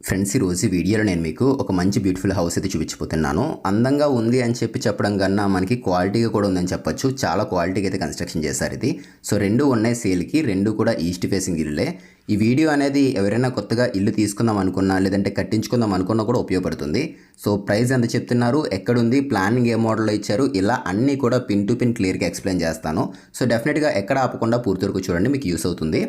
Friends ఈరోజు వీడియోలో నేను మీకు ఒక మంచి బ్యూటిఫుల్ హౌస్ అయితే చూపించిపోతున్నాను అందంగా ఉంది అని చెప్పి చెప్పడం కన్నా మనకి క్వాలిటీగా కూడా ఉందని చెప్పొచ్చు. చాలా క్వాలిటీగా అయితే కన్స్ట్రక్షన్ చేశారు ఇది. సో రెండు ఉన్నాయి సేల్కి రెండు కూడా ఈస్ట్ ఫేసింగ్ ఇల్లులే ఈ వీడియో అనేది ఎవరైనా కొత్తగా ఇల్లు తీసుకుందాం అనుకున్నా లేదంటే కట్టించుకుందాం అనుకున్నా కూడా ఉపయోగపడుతుంది. సో ప్రైస్ ఎంత చెప్తున్నారు ఎక్కడుంది ప్లానింగ్ ఏ మోడల్లో ఇచ్చారు ఇలా అన్నీ కూడా పిన్ టు పిన్ క్లియర్గా ఎక్స్ప్లెయిన్ చేస్తాను. సో డెఫినెట్గా ఎక్కడ ఆపకుండా పూర్తి వరకు చూడండి మీకు యూస్ అవుతుంది.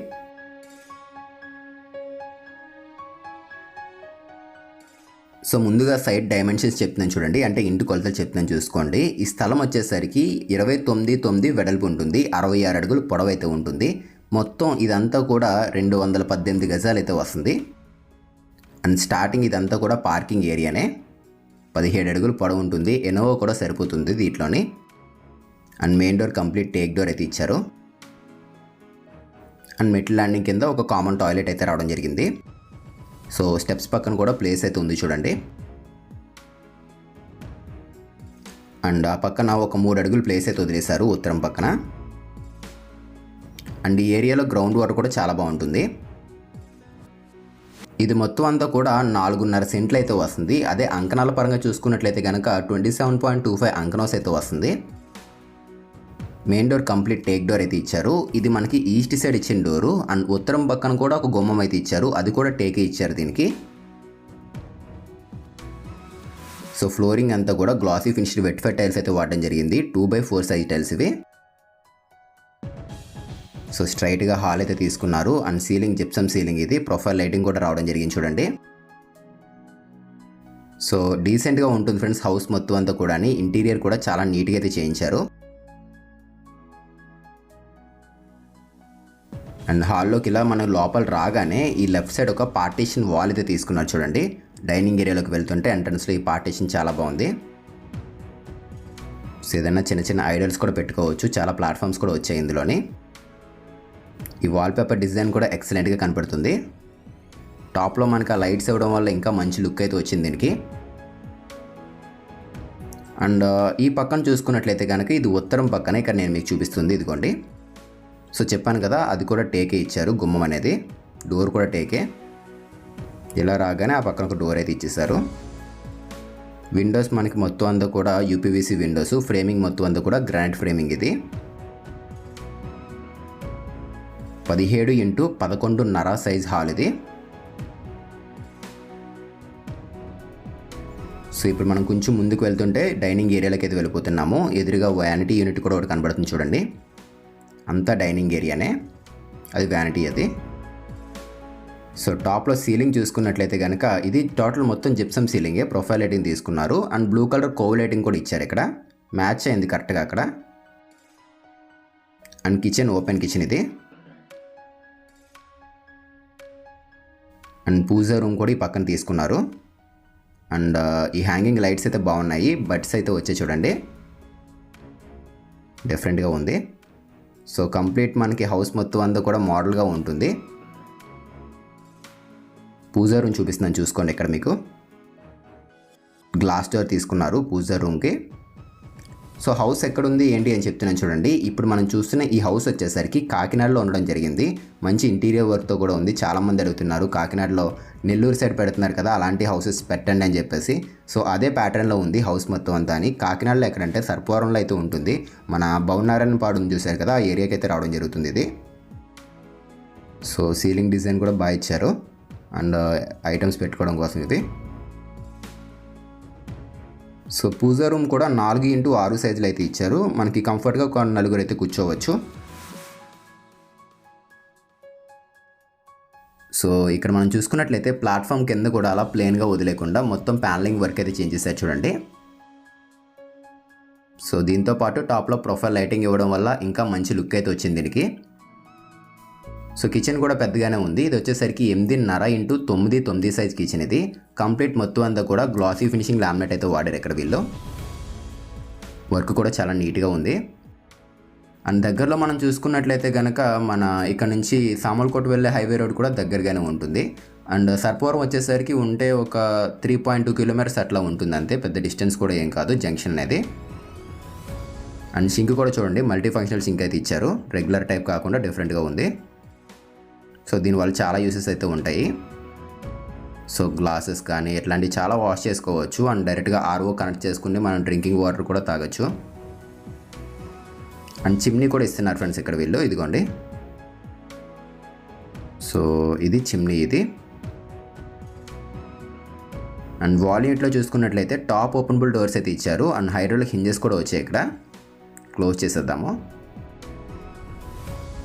సో ముందుగా సైట్ డైమెన్షన్స్ చెప్తున్నాను చూడండి. అంటే ఇంటి కొలతలు చెప్తున్నాను చూసుకోండి. ఈ స్థలం వచ్చేసరికి ఇరవై తొమ్మిది తొమ్మిది వెడల్పు ఉంటుంది. అరవై ఆరు అడుగులు పొడవు అయితే ఉంటుంది. మొత్తం ఇదంతా కూడా రెండు వందల పద్దెనిమిది గజాలు అయితే వస్తుంది. అండ్ స్టార్టింగ్ ఇదంతా కూడా పార్కింగ్ ఏరియానే. పదిహేడు అడుగులు పొడవు ఉంటుంది. ఎనోవో కూడా సరిపోతుంది దీంట్లోని. And main door complete teak door అయితే ఇచ్చారు. అండ్ మెట్ల ల్యాండింగ్ కింద ఒక కామన్ టాయిలెట్ అయితే రావడం జరిగింది. సో స్టెప్స్ పక్కన కూడా ప్లేస్ అయితే ఉంది చూడండి. అండ్ ఆ పక్కన ఒక మూడు అడుగులు ప్లేస్ అయితే వదిలేశారు ఉత్తరం పక్కన. అండ్ ఈ ఏరియాలో గ్రౌండ్ వాటర్ కూడా చాలా బాగుంటుంది. ఇది మొత్తం అంతా కూడా నాలుగున్నర సెంట్లు అయితే వస్తుంది. అదే అంకణాల పరంగా చూసుకున్నట్లయితే కనుక twenty seven point two five అంకణాస్ అయితే వస్తుంది. Main door complete teak door అయితే ఇచ్చారు. ఇది మనకి ఈస్ట్ సైడ్ ఇచ్చిన డోరు. అండ్ ఉత్తరం పక్కన కూడా ఒక గుమ్మం అయితే ఇచ్చారు. అది కూడా టేకే ఇచ్చారు దీనికి. సో ఫ్లోరింగ్ అంతా కూడా గ్లాసీ ఫినిష్డ్ వెట్ ఫెట్ టైల్స్ అయితే వాడడం జరిగింది. Two by four size tiles ఇవి. సో స్ట్రైట్గా హాల్ అయితే తీసుకున్నారు. అండ్ సీలింగ్ జిప్సమ్ సీలింగ్ ఇది. ప్రొఫైల్ లైటింగ్ కూడా రావడం జరిగింది చూడండి. సో డీసెంట్గా ఉంటుంది ఫ్రెండ్స్ హౌస్ మొత్తం అంతా కూడా ఇంటీరియర్ కూడా చాలా నీట్గా అయితే చేయించారు. అండ్ హాల్లోకి ఇలా మనం లోపల రాగానే ఈ లెఫ్ట్ సైడ్ ఒక పార్టీషన్ వాల్ అయితే తీసుకున్నారు చూడండి. డైనింగ్ ఏరియాలోకి వెళ్తుంటే ఎంట్రన్స్లో ఈ పార్టీషన్ చాలా బాగుంది. సో ఏదైనా చిన్న చిన్న ఐడల్స్ కూడా పెట్టుకోవచ్చు. చాలా ప్లాట్ఫామ్స్ కూడా వచ్చాయి ఇందులోని. ఈ వాల్పేపర్ డిజైన్ కూడా ఎక్సలెంట్గా కనపడుతుంది. టాప్లో మనకి ఆ లైట్స్ ఇవ్వడం వల్ల ఇంకా మంచి లుక్ అయితే వచ్చింది దీనికి. అండ్ ఈ పక్కన చూసుకున్నట్లయితే కనుక ఇది ఉత్తరం పక్కన ఇక్కడ నేను మీకు చూపిస్తుంది. ఇదిగోండి. సో చెప్పాను కదా అది కూడా టేకే ఇచ్చారు గుమ్మం అనేది. డోర్ కూడా టేకే. ఇలా రాగానే ఆ పక్కన ఒక డోర్ అయితే ఇచ్చేసారు విండోస్ మనకి మొత్తం అంతా కూడా యూపీవీసీ విండోస్ ఫ్రేమింగ్ మొత్తం అంతా కూడా గ్రానైట్ ఫ్రేమింగ్ ఇది. పదిహేడు ఇంటూ పదకొండున్నర సైజ్ హాల్ ఇది. సో ఇప్పుడు మనం కొంచెం ముందుకు వెళ్తుంటే డైనింగ్ ఏరియాలోకి అయితే వెళ్ళిపోతున్నాము. ఎదురుగా వ్యానిటీ యూనిట్ కూడా ఒకటి కనబడుతుంది చూడండి. అంతా డైనింగ్ ఏరియానే. అది వ్యానిటీ అది. సో టాప్లో సీలింగ్ చూసుకున్నట్లయితే కనుక ఇది టోటల్ మొత్తం జిప్సమ్ సీలింగే ప్రొఫైల్ లైటింగ్ తీసుకున్నారు. And blue colour cove lighting కూడా ఇచ్చారు ఇక్కడ. మ్యాచ్ అయింది కరెక్ట్గా అక్కడ. అండ్ కిచెన్ ఓపెన్ కిచెన్ ఇది. అండ్ పూజ రూమ్ కూడా ఈ పక్కన తీసుకున్నారు. అండ్ ఈ హ్యాంగింగ్ లైట్స్ అయితే బాగున్నాయి. బట్స్ అయితే వచ్చే చూడండి. డిఫరెంట్గా ఉంది. సో కంప్లీట్ మనకి హౌస్ మొత్తం అంతా కూడా మోడల్గా ఉంటుంది. పూజా రూమ్ చూపిస్తున్నాను చూసుకోండి ఇక్కడ మీకు. గ్లాస్ డోర్ తీసుకున్నారు పూజా రూమ్కి. సో హౌస్ ఎక్కడుంది ఏంటి అని చెప్తున్నాను చూడండి. ఇప్పుడు మనం చూస్తున్న ఈ హౌస్ వచ్చేసరికి కాకినాడలో ఉండడం జరిగింది. మంచి ఇంటీరియర్ వర్క్తో కూడా ఉంది. చాలామంది అడుగుతున్నారు కాకినాడలో నెల్లూరు సైడ్ పెడుతున్నారు కదా అలాంటి హౌసెస్ పెట్టండి అని చెప్పేసి. సో అదే ప్యాటర్న్లో ఉంది హౌస్ మొత్తం అంతా అని. కాకినాడలో ఎక్కడంటే సర్పవరంలో అయితే ఉంటుంది. మన భవనారాయణ పాడు చూశారు కదా ఆ ఏరియాకి అయితే రావడం జరుగుతుంది ఇది. సో సీలింగ్ డిజైన్ కూడా బాగా ఇచ్చారు. అండ్ ఐటమ్స్ పెట్టుకోవడం కోసం ఇది. సో పూజా రూమ్ కూడా నాలుగు ఇంటూ ఆరు సైజులు అయితే ఇచ్చారు. మనకి కంఫర్ట్గా ఒక నలుగురు అయితే కూర్చోవచ్చు. సో ఇక్కడ మనం చూసుకున్నట్లయితే ప్లాట్ఫామ్ కింద కూడా అలా ప్లెయిన్గా వదిలేకుండా మొత్తం ప్యానలింగ్ వర్క్ అయితే చేంజ్ చేశారు చూడండి. సో దీంతో పాటు టాప్లో ప్రొఫైల్ లైటింగ్ ఇవ్వడం వల్ల ఇంకా మంచి లుక్ అయితే వచ్చింది దీనికి. సో కిచెన్ కూడా పెద్దగానే ఉంది. ఇది వచ్చేసరికి ఎనిమిదిన్నర ఇంటూ తొమ్మిది తొమ్మిది సైజ్ కిచెన్ ఇది. కంప్లీట్ మొత్తం అంతా కూడా గ్లాసీ ఫినిషింగ్ లామినేట్ అయితే వాడారు ఇక్కడ వీళ్ళు. వర్క్ కూడా చాలా నీట్గా ఉంది. అండ్ దగ్గరలో మనం చూసుకున్నట్లయితే కనుక మన ఇక్కడ నుంచి సామల్కోట్ వెళ్ళే హైవే రోడ్ కూడా దగ్గరగానే ఉంటుంది. అండ్ సర్పవరం వచ్చేసరికి ఉంటే ఒక త్రీ పాయింట్ టూ కిలోమీటర్స్ అట్లా ఉంటుంది అంతే. పెద్ద డిస్టెన్స్ కూడా ఏం కాదు జంక్షన్ అనేది. అండ్ సింక్ కూడా చూడండి మల్టీ ఫంక్షనల్ సింక్ అయితే ఇచ్చారు. రెగ్యులర్ టైప్ కాకుండా డిఫరెంట్గా ఉంది. సో దీనివల్ల చాలా యూసెస్ అయితే ఉంటాయి. సో గ్లాసెస్ కానీ ఇట్లాంటివి చాలా వాష్ చేసుకోవచ్చు. అండ్ డైరెక్ట్గా ఆర్ఓ కనెక్ట్ చేసుకుని మనం డ్రింకింగ్ వాటర్ కూడా తాగొచ్చు. అండ్ చిమ్నీ కూడా ఇస్తున్నారు ఫ్రెండ్స్ ఇక్కడ వీళ్ళు. ఇదిగోండి. సో ఇది చిమ్నీ ఇది. అండ్ వాల్యూట్లో చూసుకున్నట్లయితే టాప్ ఓపెనబుల్ డోర్స్ అయితే ఇచ్చారు. అండ్ హైడ్రోలిక్ హింజెస్ కూడా వచ్చాయి ఇక్కడ. క్లోజ్ చేసేద్దాము.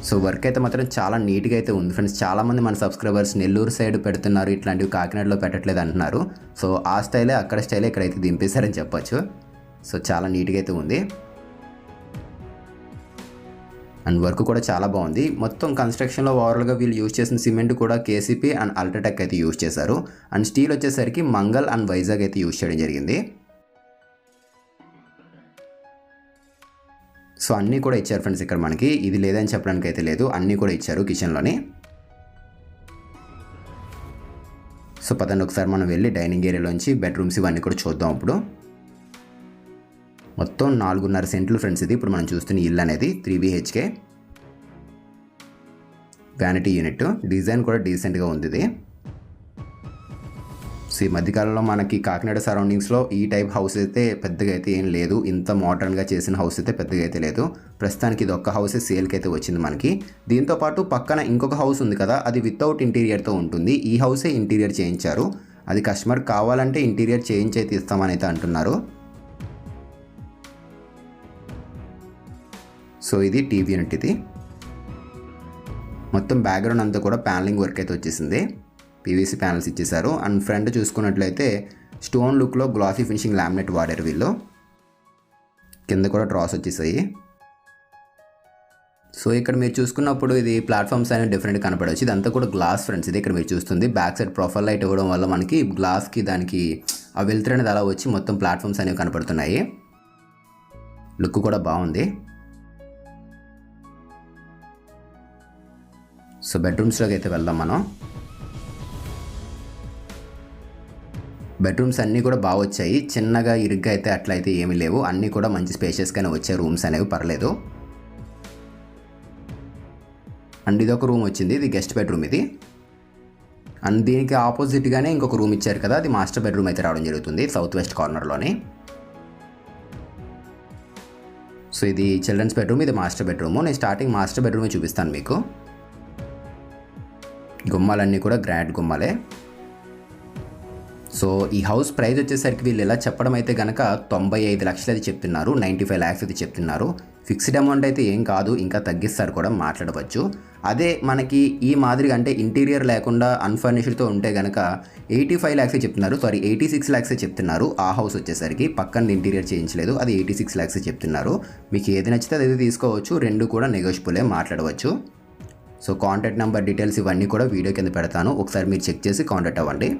సో వర్క్ అయితే మాత్రం చాలా నీట్గా అయితే ఉంది. ఫ్రెండ్స్ చాలామంది మన సబ్స్క్రైబర్స్ నెల్లూరు సైడ్ పెడుతున్నారు. ఇట్లాంటివి కాకినాడలో పెట్టట్లేదు అంటున్నారు. సో ఆ స్టైలే అక్కడ స్టైలే ఇక్కడైతే దింపేశారని చెప్పొచ్చు. సో చాలా నీట్గా అయితే ఉంది. అండ్ వర్క్ కూడా చాలా బాగుంది. మొత్తం కన్స్ట్రక్షన్లో ఓవరాల్గా వీళ్ళు యూజ్ చేసిన సిమెంట్ కూడా కేసీపీ అండ్ అల్ట్రాటెక్ అయితే యూజ్ చేశారు. అండ్ స్టీల్ వచ్చేసరికి మంగల్ అండ్ వైజాగ్ అయితే యూజ్ చేయడం జరిగింది. సో అన్నీ కూడా ఇచ్చారు ఫ్రెండ్స్ ఇక్కడ మనకి. ఇది లేదని చెప్పడానికి అయితే లేదు. అన్నీ కూడా ఇచ్చారు కిచెన్లోని సో పదండి ఒకసారి మనం వెళ్ళి డైనింగ్ ఏరియాలోంచి బెడ్రూమ్స్ ఇవన్నీ కూడా చూద్దాం ఇప్పుడు. మొత్తం నాలుగున్నర సెంట్లు ఫ్రెండ్స్ ఇది. ఇప్పుడు మనం చూస్తున్న ఇల్లు అనేది three BHK vanity unit design కూడా డీసెంట్గా ఉంది ఇది. సో ఈ మధ్యకాలంలో మనకి కాకినాడ సరౌండింగ్స్లో ఈ టైప్ హౌస్ అయితే పెద్దగా అయితే ఏం లేదు. ఇంత మోడర్న్గా చేసిన హౌస్ అయితే పెద్దగా అయితే లేదు. ప్రస్తుతానికి ఇది ఒక్క హౌసే సేల్కి అయితే వచ్చింది మనకి. దీంతో పాటు పక్కన ఇంకొక హౌస్ ఉంది కదా అది వితౌట్ ఇంటీరియర్తో ఉంటుంది. ఈ హౌసే ఇంటీరియర్ చేయించారు. అది కస్టమర్ కావాలంటే ఇంటీరియర్ చేయించి అయితే ఇస్తామని అయితే అంటున్నారు. సో ఇది టీవీ యూనిట్ ఇది. మొత్తం బ్యాక్గ్రౌండ్ అంతా కూడా ప్యానలింగ్ వర్క్ అయితే వచ్చేసింది. పీవీసీ ప్యానల్స్ ఇచ్చేశారు. అండ్ ఫ్రంట్ చూసుకున్నట్లయితే స్టోన్ లుక్లో గ్లాసీ ఫినిషింగ్ లామినేట్ వాడారు వీళ్ళు. కింద కూడా డ్రాస్ వచ్చేసాయి. సో ఇక్కడ మీరు చూసుకున్నప్పుడు ఇది ప్లాట్ఫామ్స్ అనేవి డిఫరెంట్ కనపడవచ్చు ఇదంతా కూడా గ్లాస్ ఫ్రెండ్స్ ఇది ఇక్కడ మీరు చూస్తుంది. బ్యాక్ సైడ్ ప్రొఫైల్ లైట్ ఇవ్వడం వల్ల మనకి గ్లాస్కి దానికి ఆ వెళ్తురు అనేది అలా వచ్చి మొత్తం ప్లాట్ఫామ్స్ అనేవి కనపడుతున్నాయి. లుక్ కూడా బాగుంది. సో బెడ్రూమ్స్లోకి అయితే వెళ్దాం మనం. బెడ్రూమ్స్ అన్నీ కూడా బాగా వచ్చాయి. చిన్నగా ఇరుగ్గా అయితే అట్లయితే ఏమీ లేవు. అన్నీ కూడా మంచి స్పేషియస్గానే వచ్చాయి రూమ్స్ అనేవి పర్లేదు. అండ్ ఇది ఒక రూమ్ వచ్చింది. ఇది గెస్ట్ బెడ్రూమ్ ఇది. అండ్ దీనికి ఆపోజిట్గానే ఇంకొక రూమ్ ఇచ్చారు కదా అది మాస్టర్ బెడ్రూమ్ అయితే రావడం జరుగుతుంది. సౌత్ వెస్ట్ కార్నర్లోని సో ఇది చిల్డ్రన్స్ బెడ్రూమ్ ఇది మాస్టర్ బెడ్రూమ్ నేను స్టార్టింగ్ మాస్టర్ బెడ్రూమే చూపిస్తాను మీకు. గుమ్మాలన్నీ కూడా గ్రాండ్ గుమ్మాలే. సో ఈ హౌస్ ప్రైస్ వచ్చేసరికి వీళ్ళు ఎలా చెప్పడం అయితే కనుక తొంభై ఐదు లక్షలు అది చెప్తున్నారు నైంటీ ఫైవ్ ల్యాక్స్ అది చెప్తున్నారు. ఫిక్స్డ్ అమౌంట్ అయితే ఏం కాదు ఇంకా తగ్గిస్తారు కూడా మాట్లాడవచ్చు. అదే మనకి ఈ మాదిరిగా అంటే ఇంటీరియర్ లేకుండా అన్ఫర్నిష్డ్తో ఉంటే కనుక ఎయిటీ ఫైవ్ ల్యాక్సే చెప్తున్నారు సారీ ఎయిటీ సిక్స్ ల్యాక్సే చెప్తున్నారు. ఆ హౌస్ వచ్చేసరికి పక్కన ఇంటీరియర్ చేయించలేదు అది ఎయిటీ సిక్స్ ల్యాక్స్ చెప్తున్నారు. మీకు ఏది నచ్చితే అది తీసుకోవచ్చు రెండు కూడా నెగోషియబులే మాట్లాడవచ్చు. సో కాంటాక్ట్ నెంబర్ డీటెయిల్స్ ఇవన్నీ కూడా వీడియో కింద పెడతాను ఒకసారి మీరు చెక్ చేసి కాంటాక్ట్ అవ్వండి.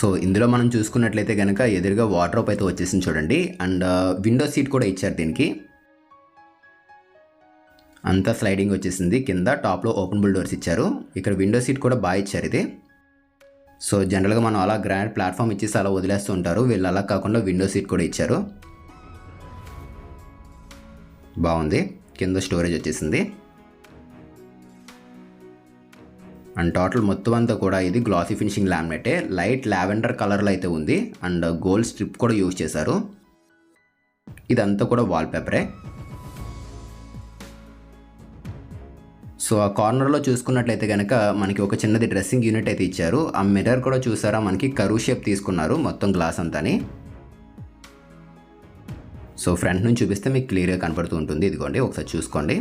సో ఇందులో మనం చూసుకున్నట్లయితే కనుక ఎదురుగా వాటర్ అయితే వచ్చేసింది చూడండి. అండ్ uh, విండో సీట్ కూడా ఇచ్చారు దీనికి. అంతా స్లైడింగ్ వచ్చేసింది. కింద టాప్లో ఓపెనబుల్ డోర్స్ ఇచ్చారు. ఇక్కడ విండో సీట్ కూడా బాగా ఇచ్చారు ఇది. సో జనరల్గా మనం అలా గ్రాండ్ ప్లాట్ఫామ్ ఇచ్చేసి అలా వదిలేస్తూ ఉంటారు. వీళ్ళు అలా కాకుండా విండో సీట్ కూడా ఇచ్చారు. బాగుంది. కింద స్టోరేజ్ వచ్చేసింది. అండ్ టోటల్ మొత్తం అంతా కూడా ఇది గ్లాసీ ఫినిషింగ్ లామినేటే లైట్ లావెండర్ కలర్లో అయితే ఉంది. అండ్ గోల్డ్ స్ట్రిప్ కూడా యూజ్ చేశారు. ఇదంతా కూడా వాల్ పేపరే సో ఆ కార్నర్లో చూసుకున్నట్లయితే కనుక మనకి ఒక చిన్నది డ్రెస్సింగ్ యూనిట్ అయితే ఇచ్చారు. ఆ మిర్రర్ కూడా చూసారా? మనకి కరువు షేప్ తీసుకున్నారు మొత్తం గ్లాస్ అంతాని. సో ఫ్రంట్ నుంచి చూపిస్తే మీకు క్లియర్గా కనపడుతూ ఉంటుంది. ఇదిగోండి ఒకసారి చూసుకోండి.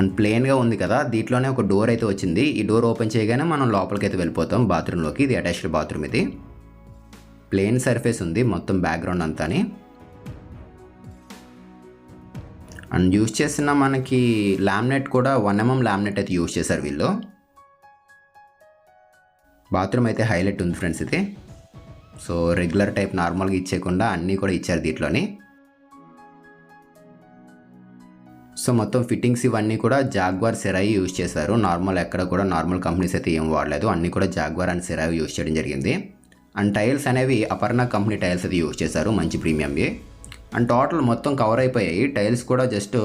అండ్ ప్లెయిన్గా ఉంది కదా దీంట్లోనే ఒక డోర్ అయితే వచ్చింది. ఈ డోర్ ఓపెన్ చేయగానే మనం లోపలికి అయితే వెళ్ళిపోతాం బాత్రూంలోకి. ఇది అటాచ్డ్ బాత్రూమ్ ఇది. ప్లెయిన్ సర్ఫేస్ ఉంది మొత్తం బ్యాక్గ్రౌండ్ అంతాని. అండ్ యూజ్ చేసిన మనకి లామినేట్ కూడా వన్ ఎంఎం లామినేట్ అయితే యూజ్ చేశారు వీళ్ళు. బాత్రూమ్ అయితే హైలైట్ ఉంది ఫ్రెండ్స్ ఇది. సో రెగ్యులర్ టైప్ నార్మల్గా ఇచ్చేయకుండా అన్నీ కూడా ఇచ్చారు దీంట్లోని. సో మొత్తం ఫిట్టింగ్స్ ఇవన్నీ కూడా జాగ్వార్ సెరాయి యూజ్ చేశారు. నార్మల్ ఎక్కడ కూడా నార్మల్ కంపెనీస్ అయితే ఏం వాడలేదు. అన్నీ కూడా జాగ్వార్ అండ్ సెరాయి యూజ్ చేయడం జరిగింది. అండ్ టైల్స్ అనేవి అపర్ణ కంపెనీ టైల్స్ అయితే యూజ్ చేశారు. మంచి ప్రీమియంవి అండ్ టోటల్ మొత్తం కవర్ అయిపోయాయి. టైల్స్ కూడా జస్ట్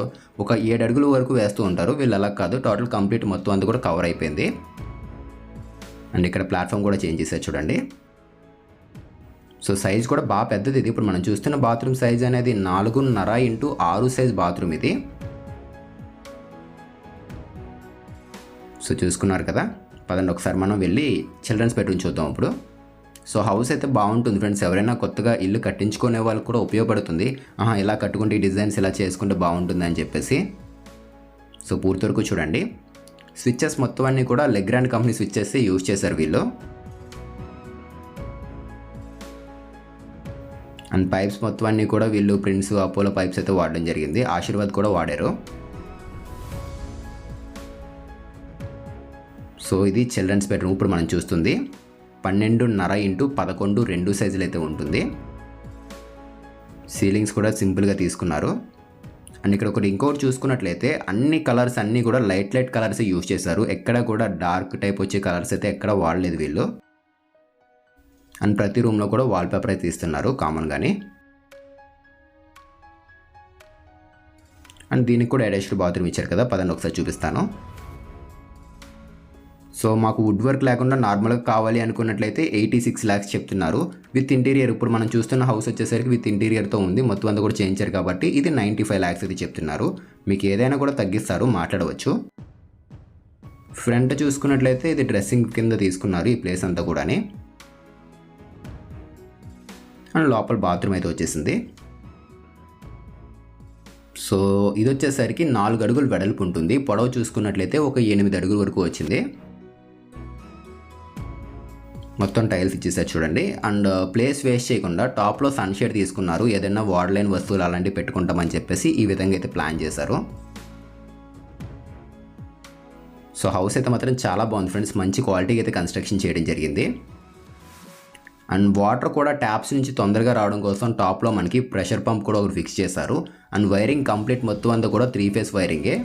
ఒక ఏడు అడుగుల వరకు వేస్తూ ఉంటారు. వీళ్ళు అలా కాదు. టోటల్ కంప్లీట్ మొత్తం అంతా కూడా కవర్ అయిపోయింది. అండ్ ఇక్కడ ప్లాట్ఫామ్ కూడా చేంజ్ చేశారు చూడండి. సో సైజ్ కూడా బాగా పెద్దది ఇది. ఇప్పుడు మనం చూస్తున్న బాత్రూమ్ సైజ్ అనేది నాలుగున్నర ఇంటూ ఆరు సైజ్ బాత్రూమ్ ఇది. సో చూసుకున్నారు కదా. పదండి ఒకసారి మనం వెళ్ళి చిల్డ్రన్స్ బెడ్రూమ్ చూద్దాం ఇప్పుడు సో హౌస్ అయితే బాగుంటుంది ఫ్రెండ్స్. ఎవరైనా కొత్తగా ఇల్లు కట్టించుకునే వాళ్ళకి కూడా ఉపయోగపడుతుంది. ఆహా ఇలా కట్టుకుంటే ఈ డిజైన్స్ ఇలా చేసుకుంటే బాగుంటుంది అని చెప్పేసి. సో పూర్తి వరకు చూడండి. స్విచ్చెస్ మొత్తం అన్నీ కూడా లెగ్రాండ్ కంపెనీ స్విచ్చెస్ యూజ్ చేశారు వీళ్ళు. అండ్ పైప్స్ మొత్తం అన్నీ కూడా వీళ్ళు ప్రిన్స్ అపోలో పైప్స్ అయితే వాడడం జరిగింది. ఆశీర్వాద్ కూడా వాడారు. సో ఇది చిల్డ్రన్స్ బెడ్రూమ్. ఇప్పుడు మనం చూస్తుంది. పన్నెండున్నర ఇంటూ పదకొండు రెండు సైజులు అయితే ఉంటుంది. సీలింగ్స్ కూడా సింపుల్గా తీసుకున్నారు. అండ్ ఇక్కడ ఒకటి ఇంకోటి చూసుకున్నట్లయితే అన్ని కలర్స్ అన్నీ కూడా లైట్ లైట్ కలర్స్ యూజ్ చేశారు. ఎక్కడ కూడా డార్క్ టైప్ వచ్చే కలర్స్ అయితే ఎక్కడ వాడలేదు వీళ్ళు. అండ్ ప్రతి రూమ్లో కూడా వాల్పేపర్ అయితే ఇస్తున్నారు కామన్గానే అండ్ దీనికి కూడా అటాచ్డ్ బాత్రూమ్ ఇచ్చారు కదా. పదండి ఒకసారి చూపిస్తాను. సో మాకు వుడ్ వర్క్ లేకుండా నార్మల్గా కావాలి అనుకున్నట్లయితే ఎయిటీ సిక్స్ ల్యాక్స్ చెప్తున్నారు. విత్ ఇంటీరియర్ ఇప్పుడు మనం చూస్తున్న హౌస్ వచ్చేసరికి విత్ ఇంటీరియర్తో ఉంది. మొత్తం అంతా కూడా చేయించారు కాబట్టి ఇది నైంటీ ఫైవ్ ల్యాక్స్ అయితే చెప్తున్నారు. మీకు ఏదైనా కూడా తగ్గిస్తారు మాట్లాడవచ్చు. ఫ్రంట్ చూసుకున్నట్లయితే ఇది డ్రెస్సింగ్ కింద తీసుకున్నారు ఈ ప్లేస్ అంతా కూడాని. అండ్ లోపల బాత్రూమ్ అయితే వచ్చేసింది. సో ఇది వచ్చేసరికి నాలుగు అడుగులు వెడల్పు ఉంటుంది. పొడవు చూసుకున్నట్లయితే ఒక ఎనిమిది అడుగుల వరకు వచ్చింది. మొత్తం టైల్స్ ఇచ్చేసారు చూడండి. అండ్ uh, ప్లేస్ వేస్ట్ చేయకుండా టాప్లో సన్షేడ్ తీసుకున్నారు. ఏదైనా వాడలేని వస్తువులు అలాంటివి పెట్టుకుంటామని చెప్పేసి ఈ విధంగా అయితే ప్లాన్ చేశారు. సో హౌస్ అయితే మాత్రం చాలా బాగుంది ఫ్రెండ్స్ మంచి క్వాలిటీకి అయితే కన్స్ట్రక్షన్ చేయడం జరిగింది. అండ్ వాటర్ కూడా ట్యాప్స్ నుంచి తొందరగా రావడం కోసం టాప్లో మనకి ప్రెషర్ పంప్ కూడా ఒకటి ఫిక్స్ చేశారు. అండ్ వైరింగ్ కంప్లీట్ మొత్తం అంతా కూడా త్రీ ఫేస్ వైరింగే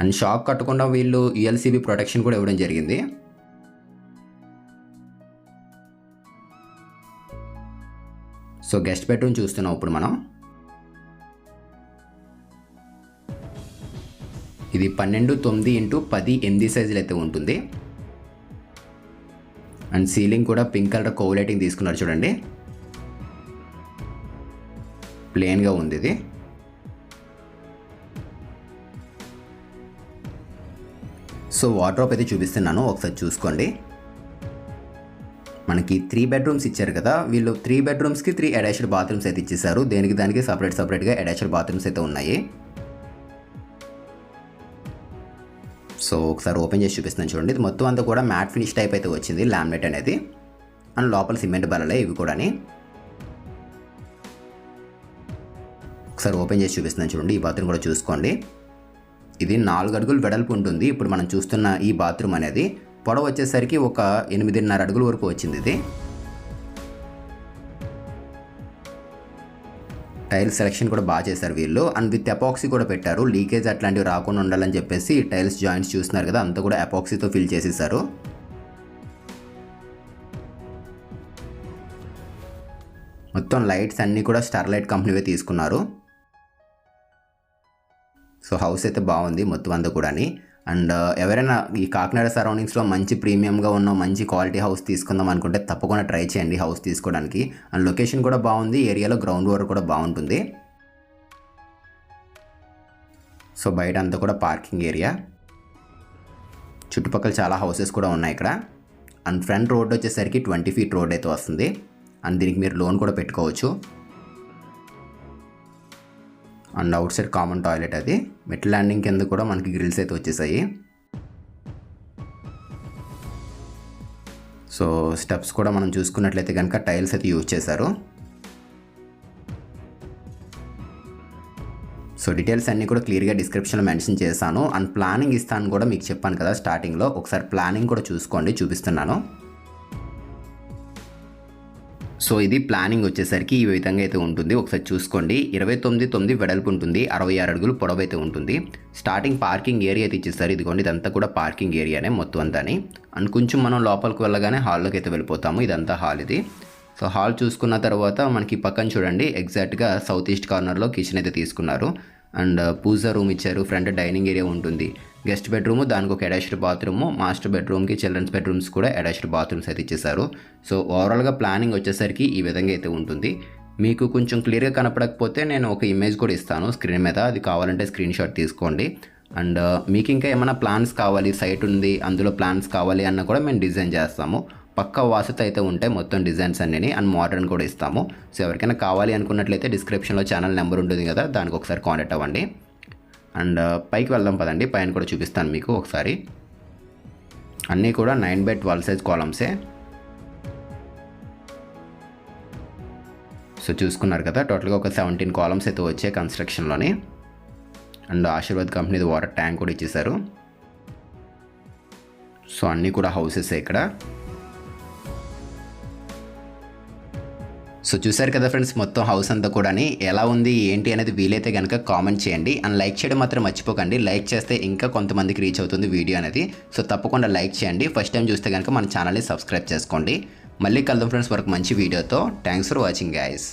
అండ్ షాక్ కట్టకుండా వీళ్ళు యుఎల్సిబి ప్రొటెక్షన్ కూడా ఇవ్వడం జరిగింది. సో గెస్ట్ బెడ్రూమ్ చూస్తున్నాం ఇప్పుడు మనం. ఇది పన్నెండు తొమ్మిది ఇంటూ పది ఎనిమిది సైజులు అయితే ఉంటుంది. అండ్ సీలింగ్ కూడా పింక్ కలర్ కోలైటింగ్ తీసుకున్నారు చూడండి. ప్లెయిన్గా ఉంది ఇది. సో వాటర్ అయితే చూపిస్తున్నాను ఒకసారి చూసుకోండి. మనకి త్రీ బెడ్రూమ్స్ ఇచ్చారు కదా. వీళ్ళు త్రీ బెడ్రూమ్స్కి త్రీ అటాచ్డ్ బాత్రూమ్స్ అయితే ఇచ్చేసారు దేనికి దానికి సపరేట్ సపరేట్గా అటాచ్డ్ బాత్రూమ్స్ అయితే ఉన్నాయి. సో ఒకసారి ఓపెన్ చేసి చూపిస్తున్నాను చూడండి. ఇది మొత్తం అంతా కూడా మ్యాట్ ఫినిష్ టైప్ అయితే వచ్చింది లామినేట్ అనేది. అండ్ లోపల సిమెంట్ బలలే ఇవి కూడాని. ఒకసారి ఓపెన్ చేసి చూపిస్తున్నాను చూడండి. ఈ బాత్రూమ్ కూడా చూసుకోండి. ఇది నాలుగు అడుగులు వెడల్పు ఉంటుంది. ఇప్పుడు మనం చూస్తున్న ఈ బాత్రూమ్ అనేది పొడవ వచ్చేసరికి ఒక ఎనిమిదిన్నర అడుగుల వరకు వచ్చింది ఇది. టైల్ సెలెక్షన్ కూడా బాగా చేశారు వీళ్ళు. అండ్ విత్ అపాక్సీ కూడా పెట్టారు. లీకేజ్ అట్లాంటివి రాకుండా ఉండాలని చెప్పేసి టైల్స్ జాయింట్స్ చూస్తున్నారు కదా అంతా కూడా అపాక్సీతో ఫిల్ చేసేసారు. మొత్తం లైట్స్ అన్నీ కూడా స్టార్లైట్ కంపెనీవే తీసుకున్నారు. సో హౌస్ అయితే బాగుంది మొత్తం అంతా కూడాని. అండ్ uh, ఎవరైనా ఈ కాకినాడ సరౌండింగ్స్లో మంచి ప్రీమియంగా ఉన్న మంచి క్వాలిటీ హౌస్ తీసుకుందాం అనుకుంటే తప్పకుండా ట్రై చేయండి హౌస్ తీసుకోవడానికి. అండ్ లొకేషన్ కూడా బాగుంది ఏరియాలో గ్రౌండ్ వాటర్ కూడా బాగుంటుంది. సో బయట అంతా కూడా పార్కింగ్ ఏరియా. చుట్టుపక్కల చాలా హౌసెస్ కూడా ఉన్నాయి ఇక్కడ. అండ్ ఫ్రంట్ రోడ్ వచ్చేసరికి ట్వంటీ ఫీట్ రోడ్ అయితే వస్తుంది. అండ్ దీనికి మీరు లోన్ కూడా పెట్టుకోవచ్చు. And outside common toilet అది. మెట్ ల్యాండింగ్ కింద కూడా మనకి గ్రిల్స్ అయితే వచ్చేసాయి. సో స్టెప్స్ కూడా మనం చూసుకున్నట్లయితే కనుక టైల్స్ అయితే యూజ్ చేశారు. సో డీటెయిల్స్ అన్నీ కూడా క్లియర్గా డిస్క్రిప్షన్లో మెన్షన్ చేశాను. అండ్ ప్లానింగ్ ఇస్తాను కూడా మీకు చెప్పాను కదా స్టార్టింగ్లో ఒకసారి ప్లానింగ్ కూడా చూసుకోండి చూపిస్తున్నాను. సో ఇది ప్లానింగ్ వచ్చేసరికి ఈ విధంగా అయితే ఉంటుంది. ఒకసారి చూసుకోండి. ఇరవై తొమ్మిది తొమ్మిది వెడల్పు ఉంటుంది. అరవై ఆరు అడుగులు పొడవు అయితే ఉంటుంది. స్టార్టింగ్ పార్కింగ్ ఏరియా అయితే ఇచ్చేస్తారు ఇదిగోండి ఇదంతా కూడా పార్కింగ్ ఏరియానే మొత్తం అంతాని. అండ్ కొంచెం మనం లోపలికి వెళ్ళగానే హాల్లోకి అయితే వెళ్ళిపోతాము. ఇదంతా హాల్ ఇది. సో హాల్ చూసుకున్న తర్వాత మనకి పక్కన చూడండి ఎగ్జాక్ట్గా సౌత్ ఈస్ట్ కార్నర్లో కిచెన్ అయితే తీసుకున్నారు. అండ్ uh, పూజా రూమ్ ఇచ్చారు. ఫ్రంట్ డైనింగ్ ఏరియా ఉంటుంది. గెస్ట్ బెడ్రూమ్ దానికి ఒక అటాచ్డ్ బాత్రూమ్ మాస్టర్ బెడ్రూమ్కి చిల్డ్రన్స్ బెడ్రూమ్స్ కూడా అటాచ్డ్ బాత్రూమ్స్ అయితే ఇచ్చేసారు సో ఓవరాల్గా ప్లానింగ్ వచ్చేసరికి ఈ విధంగా అయితే ఉంటుంది. మీకు కొంచెం క్లియర్గా కనపడకపోతే నేను ఒక ఇమేజ్ కూడా ఇస్తాను స్క్రీన్ మీద. అది కావాలంటే స్క్రీన్ షాట్ తీసుకోండి. అండ్ uh, మీకు ఇంకా ఏమైనా ప్లాన్స్ కావాలి? సైట్ ఉంది అందులో ప్లాన్స్ కావాలి అన్న కూడా మేము డిజైన్ చేస్తాము. పక్క వాసత అయితే ఉంటే మొత్తం డిజైన్స్ అన్నీ అండ్ మోడర్న్ కూడా ఇస్తాము. సో ఎవరికైనా కావాలి అనుకున్నట్లయితే డిస్క్రిప్షన్లో ఛానల్ నెంబర్ ఉంటుంది కదా దానికి ఒకసారి కాంటాక్ట్ అవ్వండి. అండ్ uh, పైకి వెళ్దాం పదండి. పైన కూడా చూపిస్తాను మీకు ఒకసారి. అన్నీ కూడా నైన్ బై ట్వెల్వ్ సైజ్ కాలమ్సే సో చూసుకున్నారు కదా టోటల్గా ఒక సెవెంటీన్ కాలమ్స్ అయితే వచ్చాయి కన్స్ట్రక్షన్లోని అండ్ ఆశీర్వాద్ కంపెనీది వాటర్ ట్యాంక్ కూడా ఇచ్చేశారు. సో అన్నీ కూడా హౌసెస్ ఇక్కడ. సో చూసారు కదా ఫ్రెండ్స్ మొత్తం హౌస్ అంతా కూడా ఎలా ఉంది ఏంటి అనేది వీలైతే కనుక కామెంట్ చేయండి. అండ్ లైక్ చేయడం మాత్రం మర్చిపోకండి. లైక్ చేస్తే ఇంకా కొంతమందికి రీచ్ అవుతుంది వీడియో అనేది. సో తప్పకుండా లైక్ చేయండి. ఫస్ట్ టైం చూస్తే కనుక మన ఛానల్ని సబ్స్క్రైబ్ చేసుకోండి. మళ్ళీ కలుద్దాం ఫ్రెండ్స్ వరకు మంచి వీడియోతో థ్యాంక్స్ ఫర్ వాచింగ్ గాయస్